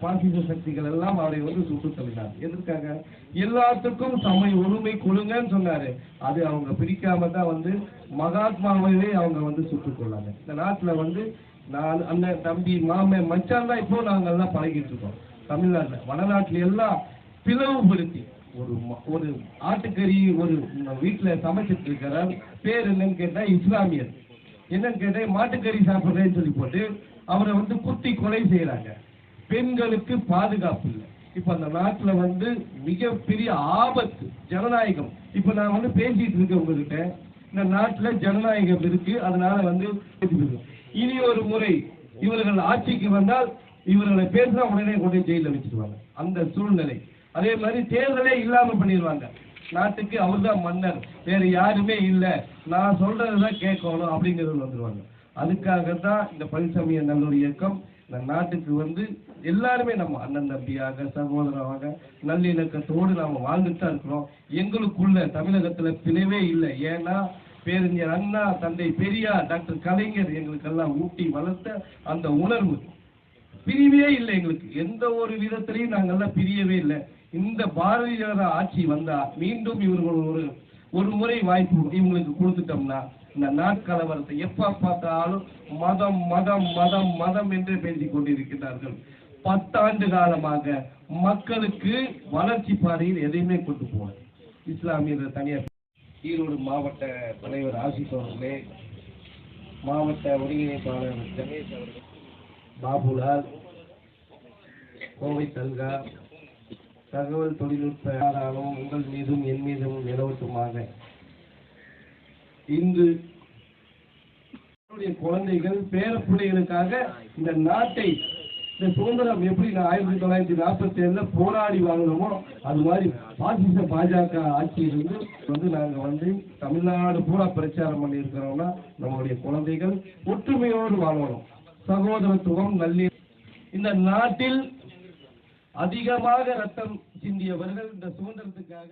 பாசிச சக்திகள் எல்லாம் அவரை வந்து சுட்டு தள்ளினார் எதற்காக? எல்லாத்துக்கும் சமய உரிமை கொடுங்கன்னு சொன்னாரு. அது அவங்க பிரிக்காம தான் வந்து மகாத்மாவே அவங்க வந்து சுட்டுக் கொள்ளாங்க இந்த நாட்டுல வந்து நான் அண்ணன் தம்பி மாமன் மச்சான் தான் இப்போ நாங்கள் எல்லாம் பழகிட்டு இருக்கோம். தமிழ்நாட்டுல வடநாட்டுல எல்லாம் பிளவுபடுத்தி ஒரு ம- ஒரு ஆட்டுக்கறி ஒரு வீட்டுல சமைச்சிட்டு இருக்கிறார் பேர் என்னன்னு கேட்டா இஸ்லாமியர். என்னன்னு கேட்டா மாட்டுக்கறி சாப்பிடுறேன்னு சொல்லி போட்டு அவரை வந்து குத்தி கொலை செய்யறாங்க. பெண்களுக்கு பாதுகாப்பு இல்லை. இப்ப அந்த நாட்டுல வந்து மிகப்பெரிய ஆபத்து ஜனநாயகம். இப்ப நான் வந்து பேசிட்டு இருக்கேன் உங்ககிட்ட. இந்த நாட்டுல ஜனநாயகம் இருக்கு அதனால வந்து இனி ஒரு முறை இவர்கள் ஆட்சிக்கு வந்தால் இவர்களை பேசினா உடனே கொண்டு ஜெயில வச்சிருவாங்க. அந்த சூழ்நிலை. அதே மாதிரி தேர்தலே இல்லாம பண்ணிடுவாங்க நாட்டுக்கு அவர்தான் மன்னர். வேற யாருமே இல்லை. நான் சொல்றதுதான் கேட்கணும் அப்படிங்கிறது வந்துருவாங்க. அதுக்காக தான் இந்த பழனிசாமி நல்லூர் இயக்கம் இந்த நாட்டுக்கு வந்து எல்லாருமே நம்ம அண்ணன் தம்பியாக சகோதரமாக நல்லிணக்கத்தோடு நாம வாழ்ந்துட்டு தான் இருக்கிறோம். எங்களுக்குள்ள தமிழகத்துல பிளவே இல்லை. ஏன்னா பேரறிஞர் அண்ணா தந்தை பெரியார் டாக்டர் கலைஞர் எங்களுக்கெல்லாம் ஊட்டி வளர்த்த அந்த உணர்வு பிரிவே இல்லை எங்களுக்கு. எந்த ஒரு விதத்திலையும் நாங்கள்லாம் பிரியவே இல்லை. இந்த பாரதிய ஆட்சி வந்தா மீண்டும் இவர்கள் ஒரு ஒரு முறை வாய்ப்பு இவங்களுக்கு கொடுத்துட்டோம்னா இந்த நாட்கலவரத்தை எப்ப பார்த்தாலும் மதம் மதம் மதம் மதம் என்று பேசிக் கொண்டிருக்கிறார்கள். பத்தாண்டு காலமாக மக்களுக்கு வளர்ச்சி பாதையில் எதையுமே கொண்டு போவார் இஸ்லாமியர் தனியார் ஈரோடு மாவட்ட தலைவர் ஆசிஸ் அவர்களே மாவட்ட ஒருங்கிணைப்பாளர் கணேஷ் அவர்கள் பாபுலால் கோவை தல்கா தகவல் தொழில்நுட்ப உங்கள் மீதும் என் மீதும் நிலவட்டுமாக இன்று என்னுடைய குழந்தைகள் பேரப்பிள்ளைகளுக்காக இந்த நாட்டை இந்த சுதந்திரம் எப்படி ஆயிரத்தி தொள்ளாயிரத்தி நாற்பத்தி ஏழுல போராடி வாங்கினோமோ அது மாதிரி பாசிச பாஜக ஆட்சியிலிருந்து வந்து நாங்க வந்து தமிழ்நாடு பூரா பிரச்சாரம் பண்ணி இருக்கிறோம்னா நம்மளுடைய குழந்தைகள் ஒற்றுமையோடு வாழணும். சகோதரத்துவம் நல்லி இந்த நாட்டில் அதிகமாக ரத்தம் சிந்தியவர்கள் இந்த சுதந்திரத்துக்காக